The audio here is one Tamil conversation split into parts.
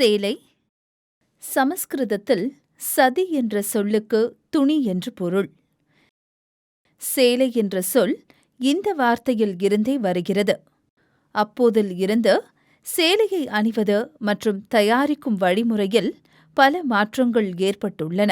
சேலை. சமஸ்கிருதத்தில் சதி என்ற சொல்லுக்கு துணி என்று பொருள். சேலை என்ற சொல் இந்த வார்த்தையில் இருந்தே வருகிறது. அப்போதில் இருந்து சேலையை அணிவது மற்றும் தயாரிக்கும் வழிமுறையில் பல மாற்றங்கள் ஏற்பட்டுள்ளன.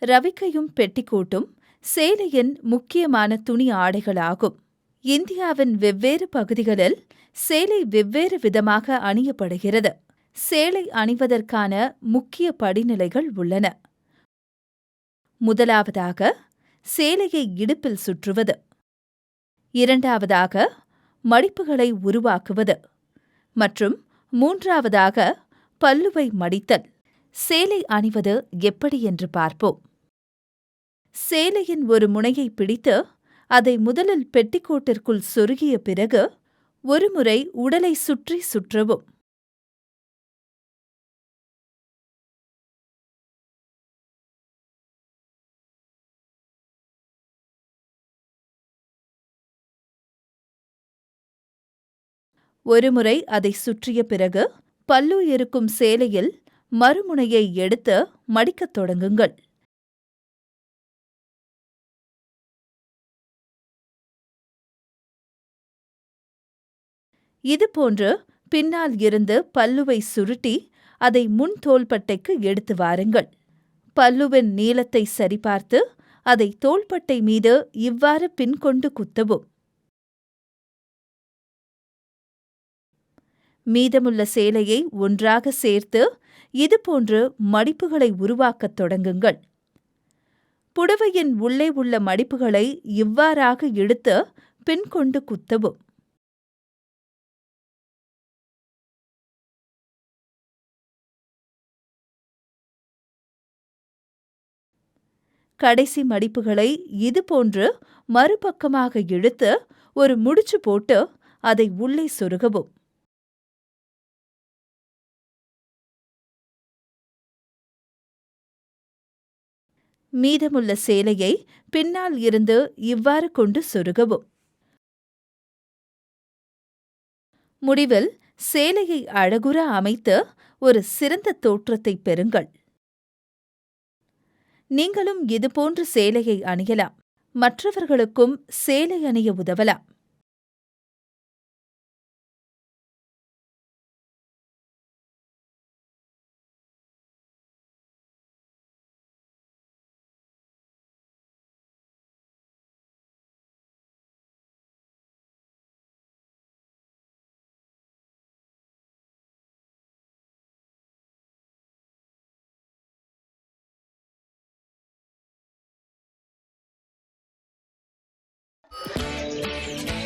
ரவிக்கையும் பெட்டிக்கோட்டும் சேலையின் முக்கியமான துணி ஆடைகளாகும். இந்தியாவின் வெவ்வேறு பகுதிகளில் சேலை வெவ்வேறு விதமாக அணியப்படுகிறது. சேலை அணிவதற்கான முக்கிய படிநிலைகள் உள்ளன. முதலாவதாக சேலையை இடுப்பில் சுற்றுவது. இரண்டாவதாக மடிப்புகளை உருவாக்குவது. மற்றும் மூன்றாவதாக பல்லுவை மடித்தல். சேலை அணிவது எப்படி என்று பார்ப்போம். சேலையின் ஒரு முனையை பிடித்து அதை முதலில் பெட்டிக்கோட்டிற்குள் சொருகிய பிறகு ஒருமுறை உடலை சுற்றி சுற்றவும். ஒருமுறை அதை சுற்றிய பிறகு பல்லு இருக்கும் சேலையில் மறுமுனையை எடுத்து மடிக்கத் தொடங்குங்கள். இதுபோன்று பின்னால் இருந்து பல்லுவை சுருட்டி அதை முன் தோள்பட்டைக்கு எடுத்து வாருங்கள். பல்லுவின் நீளத்தை சரிபார்த்து அதை தோள்பட்டை மீது இவ்வாறு பின்கொண்டு குத்தவும். மீதமுள்ள சேலையை ஒன்றாக சேர்த்து இதுபோன்று மடிப்புகளை உருவாக்கத் தொடங்குங்கள். புடவையின் உள்ளே உள்ள மடிப்புகளை இவ்வாறாக இழுத்து பின்கொண்டு குத்தவும். கடைசி மடிப்புகளை இதுபோன்று மறுபக்கமாக இழுத்து ஒரு முடிச்சு போட்டு அதை உள்ளே சொருகவும். மீதமுள்ள சேலையை பின்னால் இருந்து இவ்வாறு கொண்டு சொருகவும். முடிவில் சேலையை அழகுற அமைத்து ஒரு சிறந்த தோற்றத்தை பெறுங்கள். நீங்களும் இதுபோன்று சேலையை அணியலாம். மற்றவர்களுக்கும் சேலை அணிய உதவலாம். Bye.